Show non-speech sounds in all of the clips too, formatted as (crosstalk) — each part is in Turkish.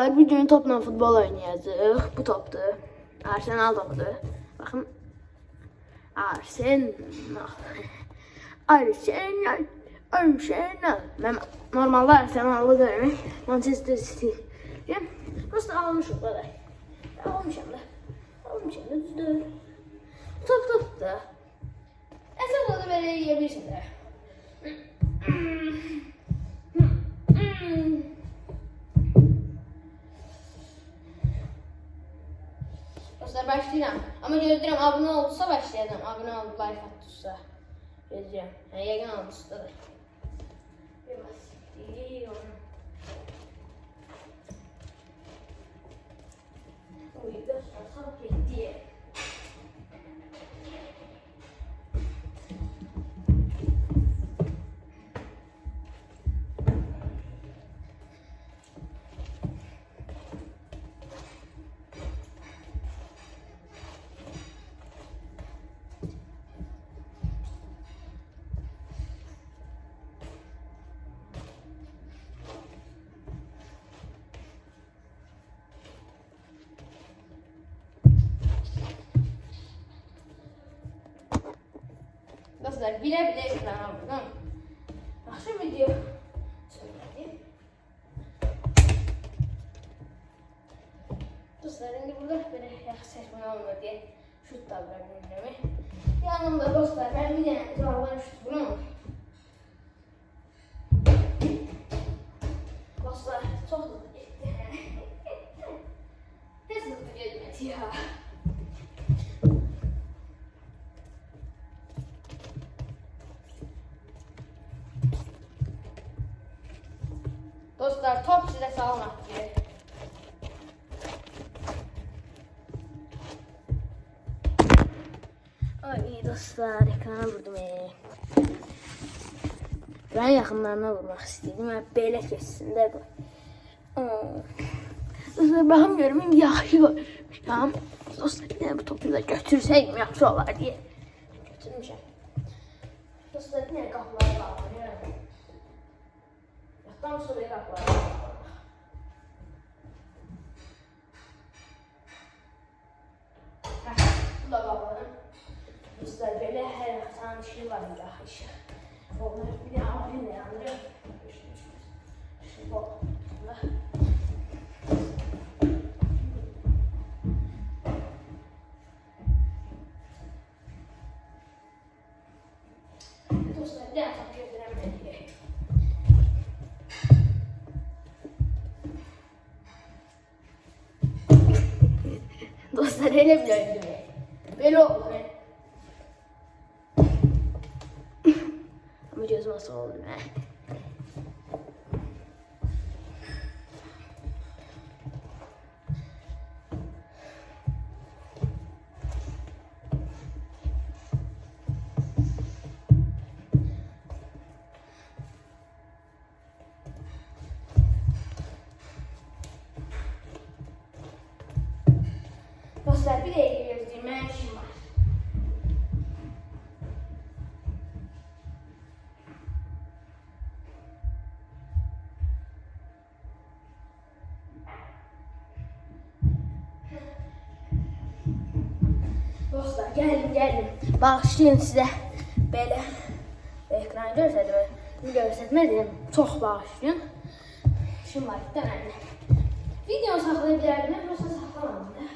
Bir gün topla futbol oynayacağıq. Bu topdur. Arsenal topudur. Baxın. (laughs) Arsenal. Arsenal. Arsenal. Mən normalda Arsenal'ı görürüm. Manchester City. Yəni, prosta almışıq belə. Almışam da. Almışam da düzdür. Top top da. Əsas oda belə yiyebilirsin də. Başlayacağım. Ama gözləyirəm abunə oldusa başlayacağım. Abunə olub like atdırsa. Gözləyirəm. Yəni yəqin almışdı da. Bir başlayıyorum. Uy, dostlar, top getdi. Dostlar, bilə-bilə ekrana vurdum. Yaxşı video söylədim. Dostlar, indi burada belə yaxşı çəkmə olmur deyə şut da bırak gündəmi. Yanımda dostlar, mən bir dənə uzaqdan şut vurum. Dostlar, çox hızlı getdi. Heç hızlı getmədi ya. Dostlar top size salamat diye. Ay dostlar ekrana vurdum ee. Ben yakınlarına vurmak istedim. Ben böyle kessin de bu. Dostlar bakım görümüm yaxşı görmüşəm. Dostlar dənə bu topu da götürsəydim yaxşı olar diye. Götürmüşəm. Dostlar bir dənə qapıları bağlanıyorum. Yattan sonra qapıları var idi axı işi. Onlar bir dənə abimlə yanırır. Şimdi bu. Dostlar top götürəm mən. Dostlar öyle bile öldü. Böyle oldu be. Ama gözüm nasıl geldim geldim. Bağışlayın size böyle ekran görseydim. Göstermedim. Çok bağışlayın. Şimdi var bir tane. Video saklayabilirdim. Yoksa saklamadım da.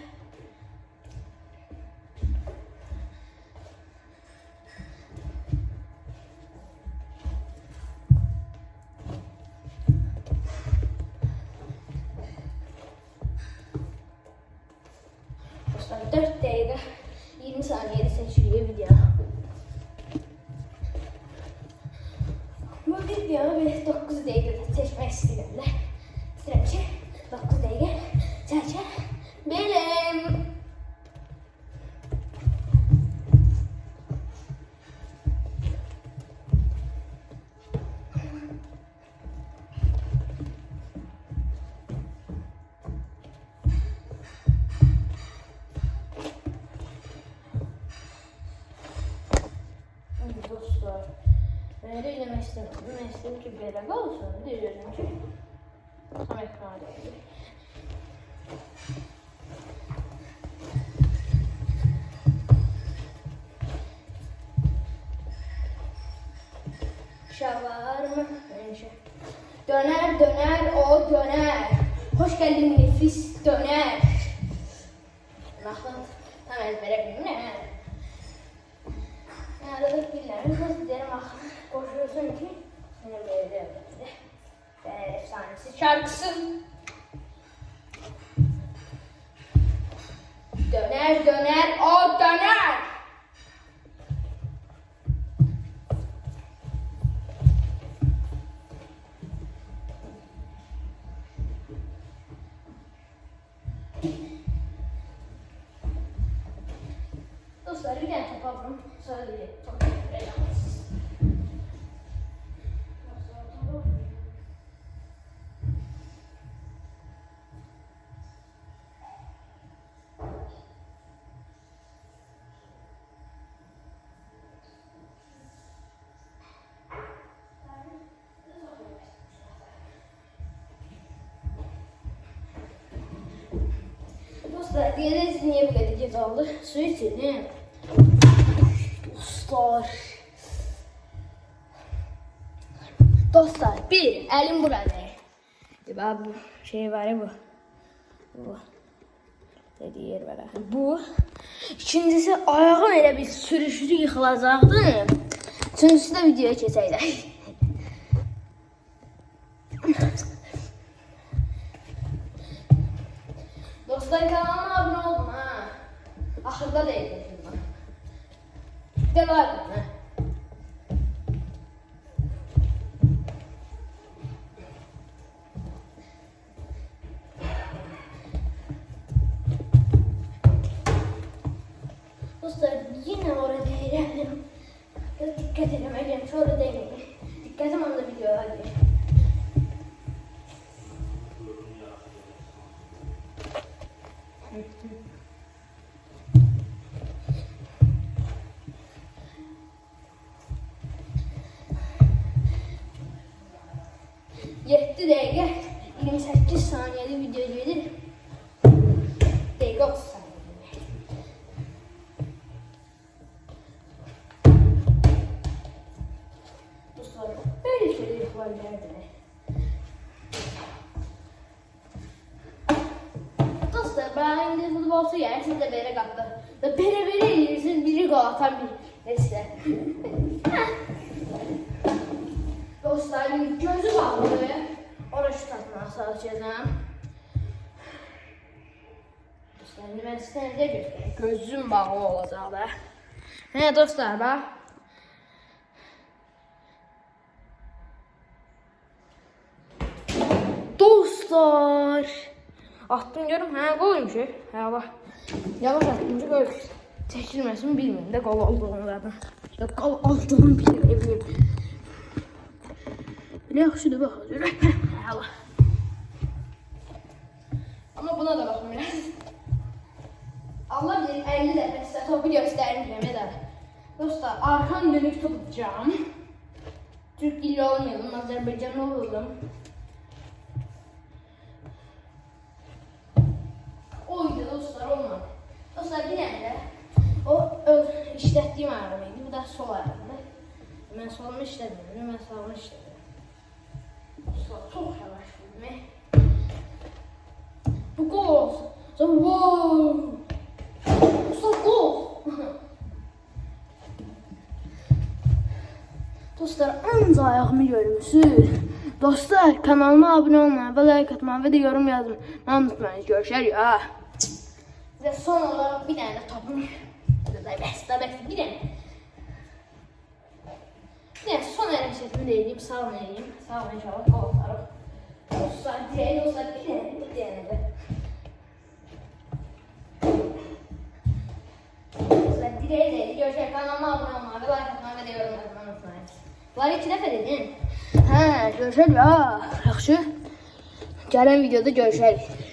Dostlar 4 dakika 20 saniyede seçiliyor video. Bu videonu bir 9 dakikada seçmek istiyorum. Sıra gusto. Meglio messo, messo in più bella cosa, non dire non Şavarma önce. Döner döner o döner. Hoş geldin nefis döner. Mahmut tam ezbere bilmem. Arada bilmiyorum. Nasıl derim ah koşuyorsun ki seni böyle. Döner efsanesi şarkısı. Döner döner o döner. Dostlar bir tane top aldım. Sadece top yalnız. Dostlar diyeniz niye bu kadar ceza oldu? Su için değil mi? Dostlar. Dostlar bir elim burada. Ya bu şey var ya bu. Bu. Dediği yer var. Bu. İkincisi ayağım elə bir sürüşlü yıkılacaqdı. Üçüncüsü de videoya keçəydik. Dostlar kanalıma abone olun ha. Ahırda da ekledim ben. Bir de like atın ha. Dostlar yine orada değilim. Dikkat edemedim. Sonra değilim. Dikkatim onda video hadi. Yetti dakika 28 saniyede video gelir. Dakika 30 saniyede. Dostlar böyle şeyler yapabilirler. Dostlar ben indi futbol su yer, siz de bere kaptı. Ve bere bere yersin, biri gol atan bir. Neyse. (laughs) Dostlar gözü bağlı. Orası tutmaya çalışacağım. Şimdi ben size ne göstereyim. Gözüm bağlı olacak da. He dostlar bak. Dostlar. Attım diyorum. Ha golmüş. Ha bak. Yavaş attım. Gol. Çekilmesin bilmiyorum da gol olduğunu zaten. Ya gol olduğunu bilmiyorum. Bile yaxşıdır bax. Allah. Ama buna da bakın biraz. Allah bilir 50 dəfə sizə topu göstərmişəm ya da. Dostlar, arkan dönük tutacağım. Türk dilli olmayalım, Azərbaycanlı olalım. Oydu dostlar, olmadı. Dostlar də o öz işlətdiyim ayağım idi. Bu da sol ayağımdı. Mən solumu işlədirəm, mən sağımı işlədirəm. Dostlar, çox yavaş vurdum. Bu gol olsun. Sonra wow. Dostlar gol. Dostlar anca ayağımı görmüşsünüz. Dostlar kanalıma abone olmayı ve like atmayı ve de yorum yazmayı unutmayın. Görüşürüz ya. Ve son olarak bir tane topum. Besta bir tane. Tane son hareketimi de edeyim. Olun inşallah. Gol atarım. Dostlar direğe dostlar bir tane bir tane de. Dostlar direğe de görüşürüz. Kanalıma abone olmayı ve like atmayı ve de yorum yazmayı unutmayın. Bunları iki dəfə dedin. Hə, görüşərik ha. Yaxşı. Gələn videoda görüşərik.